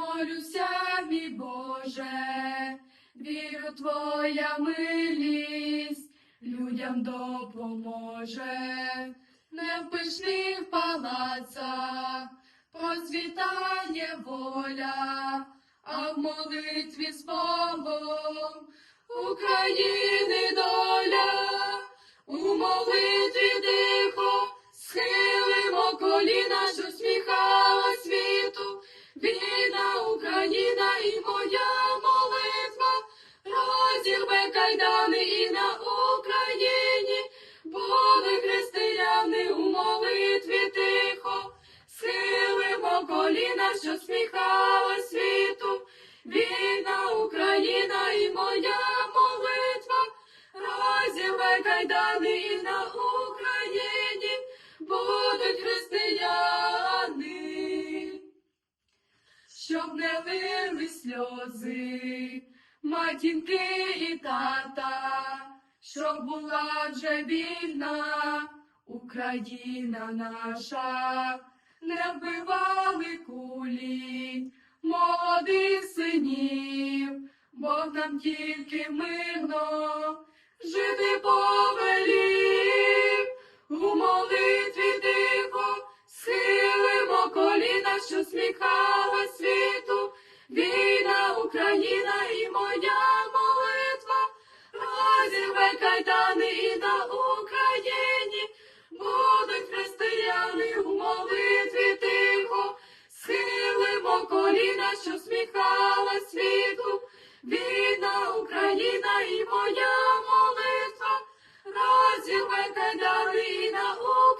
молюся, мій Боже, вірю, твоя милість людям допоможе, не в пишних палацах процвітає воля, а в молитві з Богом України доля, у молитві коліна, що сміхала світу, війна Україна і моя молитва, розірве кайдани і на Україні будуть християни. Щоб не лили сльози, матінки і тата, щоб була вже вільна Україна наша, не вбивали кулі, моди синів, Бог нам тільки мирно жити повелів, у молитві тихо схилимо коліна, що сміхала світу, війна, Україна і моя молитва, розірве кайдани і на. with the Dorina Uber.